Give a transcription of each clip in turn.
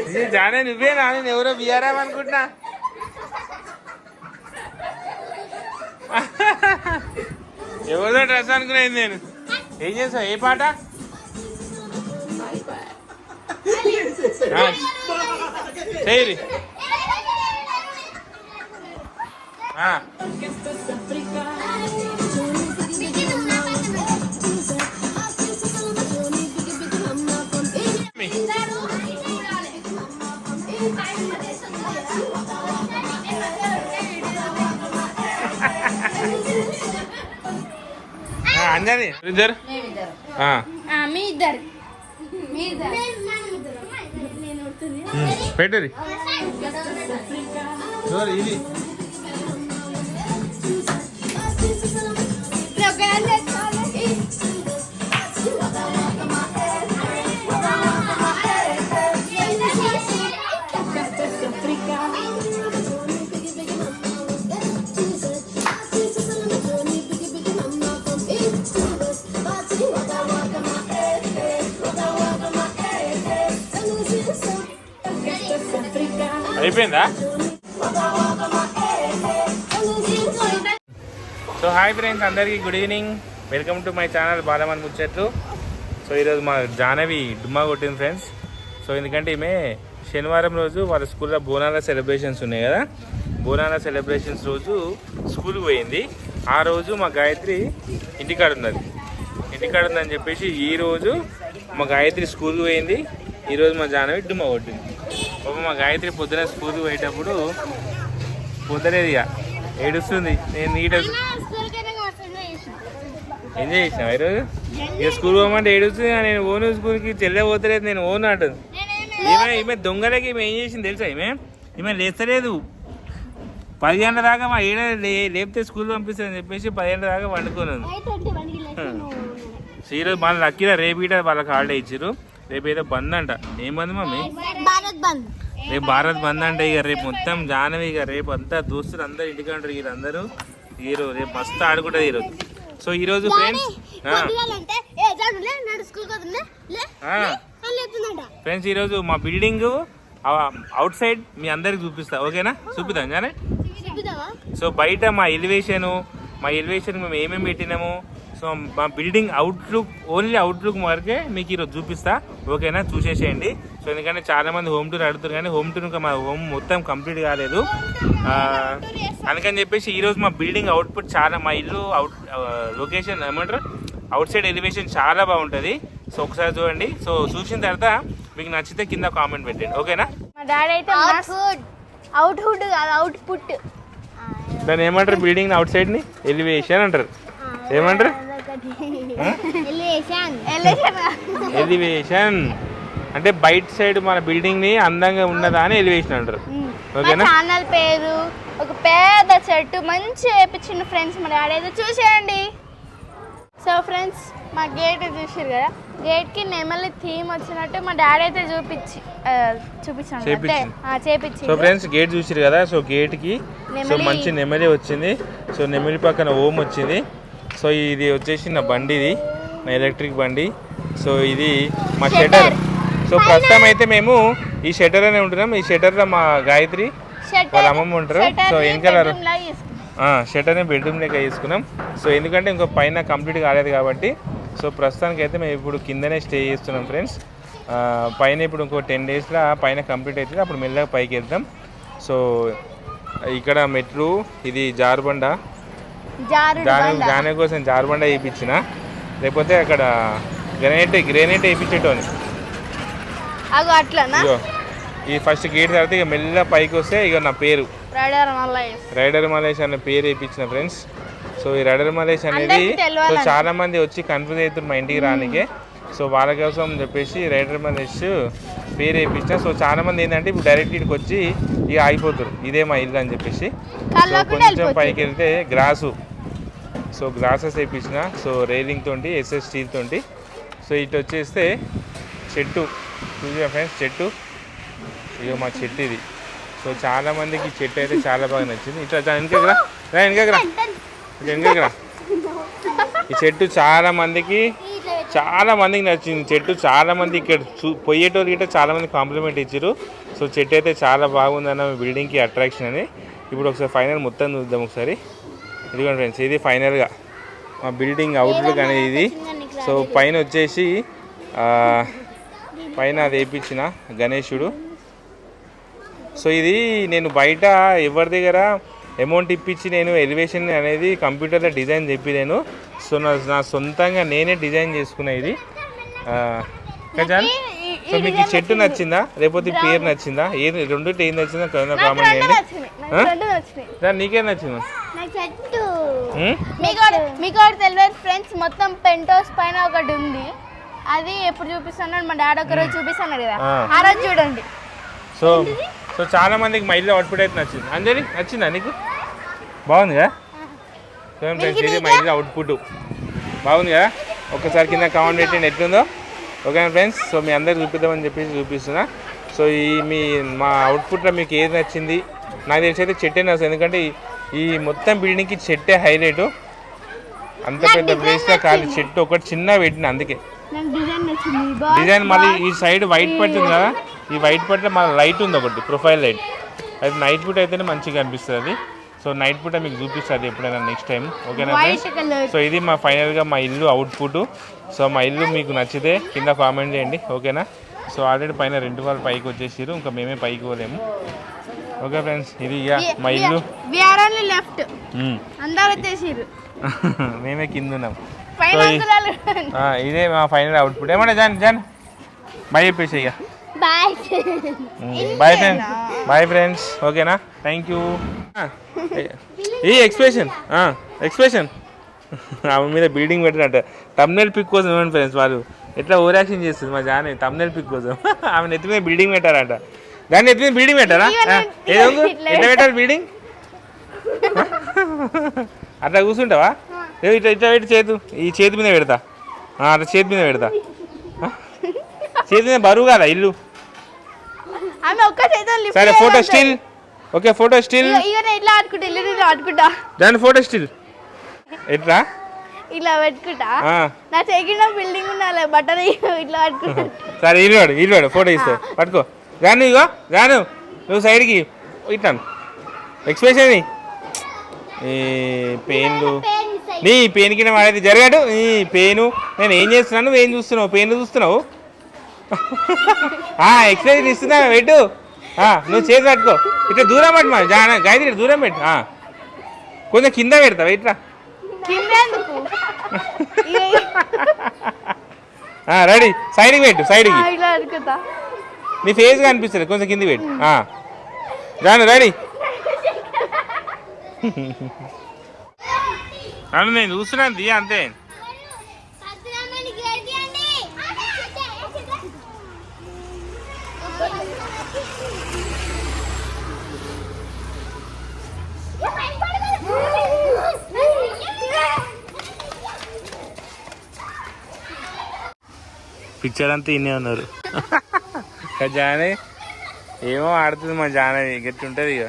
ఇది జానే నువ్వేనా నేను ఎవరో బిఆర్ఎం అనుకుంటున్నా. ఎవరో డ్రెస్ అనుకునేది నేను. ఏం చేసావు? ఏ పాట? చేయరి ఆ. మీ ఇద్దరు. పెట్టురి ఇది. అయిపోయిందా సో హాయ్ ఫ్రెండ్స్ అందరికీ good evening welcome to my channel Balaman Muchatlu so ఈరోజు మా జానవి డుమ్మా కొట్టింది ఫ్రెండ్స్ సో ఎందుకంటే ఈమె శనివారం రోజు వాళ్ళ స్కూల్లో బోనాల సెలబ్రేషన్స్ ఉన్నాయి కదా. బోనాల సెలబ్రేషన్స్ రోజు స్కూల్కి పోయింది. ఆ రోజు మా గాయత్రి ఇంటికాడ ఉన్నది. ఇంటికాడ ఉందని చెప్పేసి ఈ రోజు మా గాయత్రి స్కూల్కి పోయింది. ఈరోజు మా జానవి డుమ్మా కొట్టింది. పాపం మా గాయత్రి పొద్దున స్కూల్కి పోయేటప్పుడు పొద్దులేదు ఇక ఏడుస్తుంది. నేను నీట్ ఎంజాయ్ చేసినావు ఈరోజు? ఇక స్కూల్ పోమంటే ఏడుస్తుంది నేను ఓను స్కూల్కి చెల్లె పోతలేదు నేను ఓను అంటుంది. ఈమె ఈమె దొంగలకి ఈమె ఏం చేసింది తెలుసా ఈమె? ఈమె లేస్తలేదు. పది గంటల దాకా మా ఏడ లేపితే స్కూల్ పంపిస్తుందని చెప్పేసి పది గంటల దాకా సో ఈరోజు మన లక్కీలో రేపు ఇట వాళ్ళకి హాలిడే ఇచ్చారు రేపు ఏదో బంద్ అంట. ఏం బంద్ మమ్మీ? భారత్ బంద్. రేపు భారత్ బంద్ అంటే ఇక రేపు మొత్తం జానవి ఇక రేపు అంతా దోస్తులు అందరు ఇంటికి ఉంటారు వీళ్ళందరూ హీరో రేపు మస్తు ఆడుకుంటుంది ఈరోజు. సో ఈరోజు ఫ్రెండ్స్ ఫ్రెండ్స్ ఈరోజు మా బిల్డింగ్ అవుట్ సైడ్ మీ అందరికి చూపిస్తా ఓకేనా? చూపిద్దాం చెప్పుదామా సో బయట మా ఎలివేషను మా ఎలివేషన్ మేము ఏమేమి పెట్టినాము సో మా బిల్డింగ్ అవుట్లుక్ ఓన్లీ అవుట్లుక్ వరకే మీకు ఈరోజు చూపిస్తా. ఓకేనా? చూసేసేయండి. సో ఎందుకంటే చాలా మంది హోమ్ టూర్ అడుగుతారు కానీ హోమ్ టూర్ ఇంకా మా హోమ్ మొత్తం కంప్లీట్ కాలేదు. ఆ, అందుకని చెప్పేసి ఈరోజు మా బిల్డింగ్ అవుట్పుట్ చాలా మా ఇల్లు అవుట్ లొకేషన్ ఏమంటారు? అవుట్ సైడ్ ఎలివేషన్ చాలా బాగుంటుంది. సో ఒకసారి చూడండి. సో చూసిన తర్వాత మీకు నచ్చితే కింద కామెంట్ పెట్టండి. ఓకేనా? మా డాడీ అయితే అవుట్ హుడ్ కాదు అవుట్ పుట్ దాన్ని ఏమంటారు? బిల్డింగ్ అవుట్ సైడ్ని ఎలివేషన్ అంటారు. ఏమంటారు? ఎలివేషన్. అంటే బయట సైడ్ మన బిల్డింగ్ని అందంగా ఉన్నదా అని ఎలివేషన్ అంటారు. ఓకేనా? ఛానల్ పేరు ఒక పెద్ద చెట్టు మంచి వేపించిన ఫ్రెండ్స్ మా డాడీ అయితే చూసేయండి. సో ఫ్రెండ్స్ మా గేట్ చూసారు కదా? గేట్కి నెమలి థీమ్ వచ్చినట్టు మా డాడీ అయితే చూపించి చూపించాను చేపించి సో ఫ్రెండ్స్ గేట్ చూసిరు కదా? సో గేట్కి సో. మంచి నెమలి వచ్చింది. సో నెమలి పక్కన ఓం వచ్చింది. సో ఇది వచ్చేసి నా బండి ఇది నా ఎలక్ట్రిక్ బండి. సో ఇది మా. షటర్ సో ప్రస్తుతం అయితే మేము ఈ షటర్ అనే ఉంటున్నాం. ఈ షటర్లో మా గాయత్రి వాళ్ళ అమ్మమ్మ ఉంటారు. సో వెనకాల- షటర్ని బెడ్రూమ్ లెక్క తీసుకున్నాం సో ఎందుకంటే ఇంకో పైన కంప్లీట్ కాలేదు కాబట్టి సో ప్రస్తుతానికి అయితే మేము ఇప్పుడు కిందనే స్టే చేస్తున్నాం ఫ్రెండ్స్ పైన ఇప్పుడు ఇంకో టెన్ డేస్లో పైన కంప్లీట్ అవుతుంది. అప్పుడు మెల్లగా పైకి వెళ్తాం సో ఇక్కడ మెట్లు ఇది జారుబండ దాని కోసం జారుబండ వేయించిన. లేకపోతే అక్కడ గ్రానైట్ గ్రానైట్ వేయించేటోని. అగో అట్లనా? ఈ ఫస్ట్ గేట్ తర్వాత ఇక మెల్లగా పైకి వస్తే ఇక నా పేరు. రైడర్ మలేష్ అనే పేరు వేయించిన ఫ్రెండ్స్. సో ఈ రైడర్ మలేష్ అనేది సో. చాలా మంది వచ్చి కన్ఫ్యూజ్ అవుతారు మా ఇంటికి రానికే. సో వాళ్ళ కోసం చెప్పేసి రైడర్ మలేష్ పేరు వేయించిన సో చాలా మంది ఏంటంటే ఇప్పుడు డైరెక్ట్ ఇక్కడికి వచ్చి ఇక ఆగిపోతారు ఇదే మా ఇల్లు అని చెప్పేసి. సో కొంచెం. పైకి వెళ్తే గ్రాసు. సో గ్లాసెస్ వేయించిన సో రైలింగ్ తోటి ఎస్ఎస్ స్టీల్ తోటి. సో ఇటు వచ్చేస్తే చెట్టు. చూసా ఫ్రెండ్స్ చెట్టు. ఇక మా చెట్టు ఇది. సో చాలా మందికి చెట్టు అయితే చాలా బాగా నచ్చింది. ఇట్లా దా వెనకకి రా. రా వెనకకి రా. ఇట్లా వెనకకి రా. ఈ చెట్టు చాలా మందికి చాలా మందికి నచ్చింది చెట్టు చాలా మంది ఇక్కడ చూ పోయేటోళ్ళు గిట్ట చాలా మంది కాంప్లిమెంట్ ఇచ్చారు సో చెట్టు అయితే చాలా బాగుందన్న బిల్డింగ్కి అట్రాక్షన్ అని. ఇప్పుడు ఒకసారి ఫైనల్ మొత్తం చూద్దాం ఒకసారి. ఇదిగోండి ఫ్రెండ్స్ ఇది ఫైనల్గా మా బిల్డింగ్ అవుట్లుక్ అనేది ఇది. సో పైన వచ్చేసి ఆ, పైన అది వేయించిన గణేశుడు సో ఇది నేను బయట ఎవరి దగ్గర అమౌంట్ ఇప్పించి నేను ఎలివేషన్ అనేది కంప్యూటర్లో డిజైన్ చెప్పి నేను సో నా సొంతంగా నేనే డిజైన్ చేసుకున్నా ఇది. ఆ, కజాన్ సో మీకు ఈ చెట్టు నచ్చిందా? లేకపోతే పేరు నచ్చిందా? ఏది రెండు ఏది నచ్చిందా కింద కామెంట్ చేయండి. నాకు నచ్చింది? మీకు ఒకటి- తెలియదు ఫ్రెండ్స్ మొత్తం పెంటోస్ పైన ఒకటి ఉంది. అది ఎప్పుడు చూపిస్తున్నాడు మా డాడీ ఒక రోజు చూపిస్తున్నాడు కదా. ఆ. రోజు చూడండి. సో సో చాలా మందికి మైల్లో అవుట్పుట్ అయితే నచ్చింది. అంజలి నచ్చిందా నీకు? బాగుంది కదా? చూడండి ఫ్రెండ్స్ ఇది మైల్లో అవుట్పుట్. బాగుంది కదా? ఒకసారి కింద కామెంట్ పెట్టండి ఎట్లుందో. ఓకేనా ఫ్రెండ్స్ సో మీ అందరికి చూపిద్దామని చెప్పేసి చూపిస్తున్నా. సో ఈ మీ మా అవుట్పుట్లో మీకు ఏది నచ్చింది? నాకు తెలిసి అయితే చెట్టే నచ్చింది. ఎందుకంటే ఈ- మొత్తం బిల్డింగ్కి చెట్టే హైలైట్ అంత పెద్ద ప్లేస్లో కాదు చెట్టు ఒకటి చిన్న పెట్టిన అందుకే. డిజైన్ మళ్ళీ ఈ సైడ్ వైట్ పట్టింది కదా? ఈ వైట్ పట్ల మన లైట్ ఉంది ఒకటి ప్రొఫైల్ లైట్. అది నైట్ పూట అయితేనే మంచిగా అనిపిస్తుంది అది. సో నైట్ పూట మీకు చూపిస్తుంది ఎప్పుడైనా నెక్స్ట్ టైం ఓకేనా సో ఇది మా ఫైనల్గా మా ఇల్లు అవుట్పుట్ సో మా ఇల్లు మీకు నచ్చితే కింద కామెంట్ చేయండి. ఓకేనా సో ఆల్రెడీ పైన రెండు వాళ్ళు పైకి వచ్చేసారు ఇంకా మేమే పైకి పోలేము. ఓకే ఫ్రెండ్స్ ఇది ఇక మా ఇల్లు. లెఫ్ట్ మ్మ్. అందరు మేమే కింద ఉన్నాం. ఇదే మా ఫైనల్ అవుట్పుట్ ఏమన్నా జాన్ జాన్? బాయ్ చెప్పేసి ఇక. Bye bye friends bye friends. ఓకేనా? థ్యాంక్ యూ ఈ ఎక్స్ప్రెషన్. ఎక్స్ప్రెషన్. ఆమె మీద బిల్డింగ్ పెట్టినట్ట. తమ్నెల్ పిక్ కోసం ఇవ్వండి ఫ్రెండ్స్ వాళ్ళు? ఎట్లా ఓవర్ యాక్షన్ చేస్తుంది మా జానే? తమ్నెల్ పిక్ కోసం. ఆమె నెత్తి మీద బిల్డింగ్ పెట్టారంట. దాన్ని నెత్తి మీద బిల్డింగ్ పెట్టారా ఏదో ఎట్లా పెట్టారు బిల్డింగ్ అట్లా కూర్చుంటావా? ఏ ఇట్లా ఇట్లా పెట్టి చేతు. ఈ చేతి మీద పెడతా. అట్లా చేతి మీద పెడతా? చేతి మీద బరువు కదా ఇల్లు? ఆమె ఒక్క చేతితో లిఫ్ట్ సరే photo still. Okay photo still. ఇక నేను ఇట్లా ఆడుకుంటా ఇల్లు ఇట్లా ఆడుకుంటా దాని ఫోటో స్టిల్. ఎట్లా ఇలా పెట్టుకుంటా. ఆ, నా చెగిన బిల్డింగ్ ఉండాలి బట్టలు ఇట్లా ఆడుకుంటా సరే ఇల్లువాడు ఇల్లువాడు ఫోటో ఇస్తా పట్టుకో. రాను ఇగో రాను. నువ్వు సైడ్కి ఇట్టాను ఎక్స్ప్రెషన్ ఈ పెయిన్లు నీ పెయిన్ కింద వాడేది జరగడు ఈ పెయిన్ నేను ఏం చేస్తున్నాను? నువ్వేం చూస్తున్నావు? పెయిన్ చూస్తున్నావు? ఎక్స్ప్రెషన్ ఇస్తున్నా పెట్టు. ఆ, నువ్వు చేతి పట్టుకో. ఇట్లా దూరం పట్టు మా జాన గాయత్రి దూరం పెట్టు. ఆ. కొంచెం కింద పెడతావా? ఇట్లా కింద ఎందుకు? రెడీ. సైడ్కి పెట్టు సైడ్కి. నీ ఫేస్ కనిపిస్తుంది కొంచెం కింది పెట్టు. ఆ. రాను రెడీ. అవును నేను చూస్తున్నాను అంతే. పిక్చర్ అంతా ఇన్నే ఉన్నారు. జానే ఏమో ఆడుతుంది మా జానే గట్టి ఉంటుంది ఇక.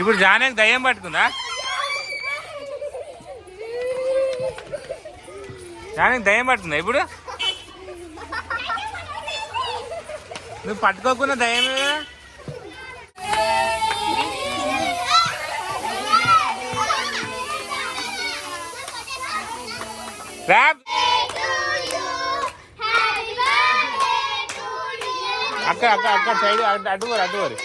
ఇప్పుడు జానే దయ్యం పట్టుకుందా? జానే దయ్యం పట్టుకుందా ఇప్పుడు? నువ్వు పట్టుకోకుండా ర్యాప్ అక్కడ అక్కడ అక్కడ సైడ్ అటు అటు పోరు అటు పోరు.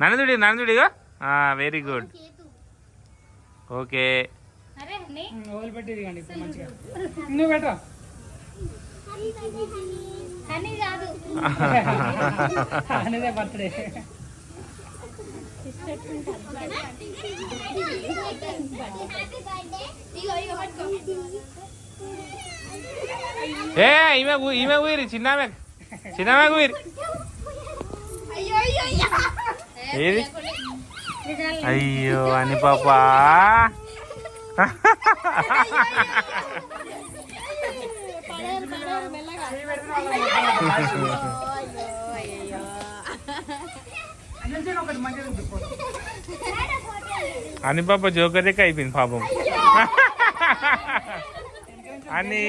నందుడి నందుడిగా వెరీ గుడ్ ఓకే నువ్వు పెట్టరా అనేదే బర్త్డే. ఏ ఈమె ఈమె ఊరి చిన్నామె చిన్నామె ఊరి ఏది? అయ్యో అని పాపా ఒకటి మంచిగా ఉంది ఫోటో అని పాప జోకర్ లెక్క అయిపోయింది పాపం. అని